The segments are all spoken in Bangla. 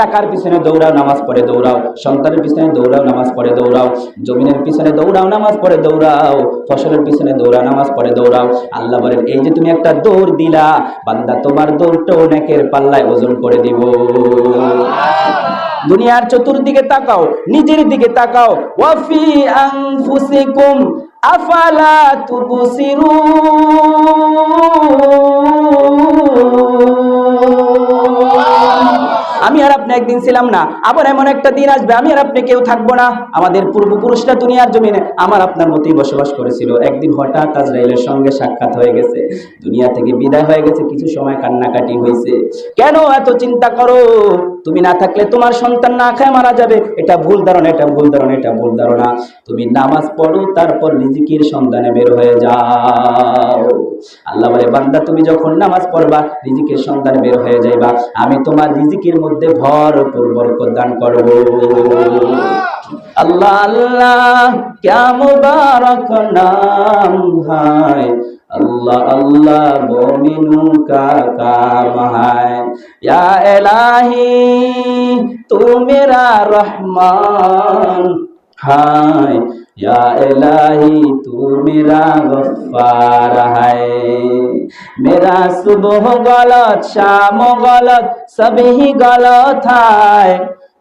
টাকার পিছনে দৌড়াও নামাজ পড়ে দৌড়াও সন্তানের পিছনে দৌড়াও নামাজ পড়ে দৌড়াও জমিনের পিছনে দৌড়াও নামাজ পড়ে দৌড়াও ফসলের পিছনে দৌড়াও নামাজ পড়ে দৌড়াও। আল্লাহ বলেন এই যে তুমি একটা দৌড় দিলা বান্দা তোমার দৌড়টা অনেকের পাল্লায় ওজন করে দিব। দুনিয়ার চতুর্দিকে তাকাও নিজের দিকে তাকাও। ওয়াফি আনফুসিকুম আফালা তুবসিরুন? আমি আর আপনি একদিন ছিলাম না। আবার এমন একটা দিন আসবে, আমি আর আপনি কেউ থাকব না। আমাদের পূর্বপুরুষরা দুনিয়ার জমিনে আমার আপনার মতোই বসবাস করেছিল। একদিন হঠাৎ আজরাইলের সঙ্গে সাক্ষাৎ হয়ে গেছে। দুনিয়া থেকে বিদায় হয়ে গেছে, কিছু সময় কান্নাকাটি হয়েছে। কেন এত চিন্তা করো? তুমি না থাকলে তোমার সন্তান না খায় মারা যাবে। এটা ভুল ধারণা, এটা ভুল ধারণা, এটা ভুল ধারণা। তুমি নামাজ পড়ো, তারপর রিজিকির সন্ধানে বের হয়ে যাও। আল্লাহ বলে, বান্দা, তুমি যখন নামাজ পড়বা রিজিকের সন্ধানে বের হয়ে যাইবা। আমি তোমার রিজিকের মধ্যে ভর বরকত দান করব। আল্লাহ আল্লাহ কেমন মুবারক নাম হায়। अल्लाह अल्लाह मोमिनू का काम है या इलाही तू मेरा रहमान है या इलाही तू मेरा गफ्फार है मेरा सुबह गलत शाम गलत सभी गलत है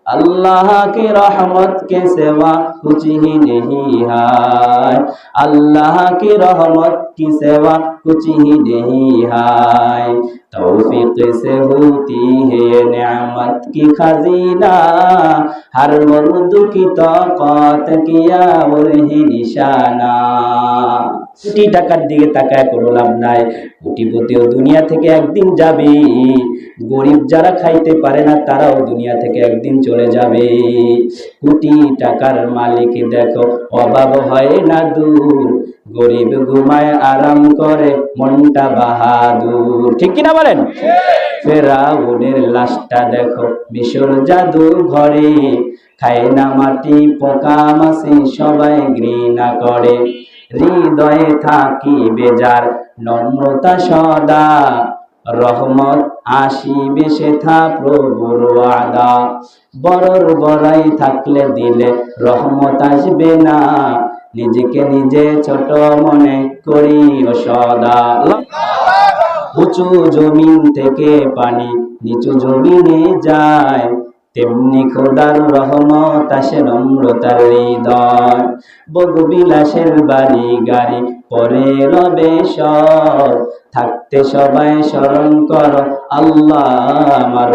अल्लाह की रहमत के सिवा कुछ ही नहीं है अल्लाह की रहमत की सिवा कुछ ही नहीं है तौफीक से होती है नेमत की खजीना हर मर्द की ताकत किया वही निशाना কোটি টাকার দিকে তাকায় কোনো লাভ নাই। কোটিপতিও দুনিয়া থেকে একদিন যাবে। গরিব যারা খাইতে পারে না, তারাও দুনিয়া থেকে একদিন চলে যাবে। কোটি টাকার মালিক দেখো, অভাব হয় না দূর। গরিব ঘুমায় আরাম করে, মনটা বাহাদুর। ঠিক কিনা বলেন? ফেরাউনের লাশটা দেখো, মিশর জাদু ঘরে। খায় না মাটি, পোকা মাসি সবাই ঘৃণা করে। হৃদয়ে থাকি বেজার, নম্রতা সদা। রহমত আসিবে সেথা প্রভুর ওয়াদা। বড়র বড়াই থাকলে দিলে রহমত আসবে না। নিজেকে নিজে ছোট মনে করি ও সদা। উঁচু জমিন থেকে পানি নিচু জমিনে যায়, তেমনি খোদার রহমত আসে নম্রতার হৃদয়। বগবিলাসের বাড়ি গাড়ি পরে রবে সব থাকতে সবাই স্মরণ কর আল্লাহ আমার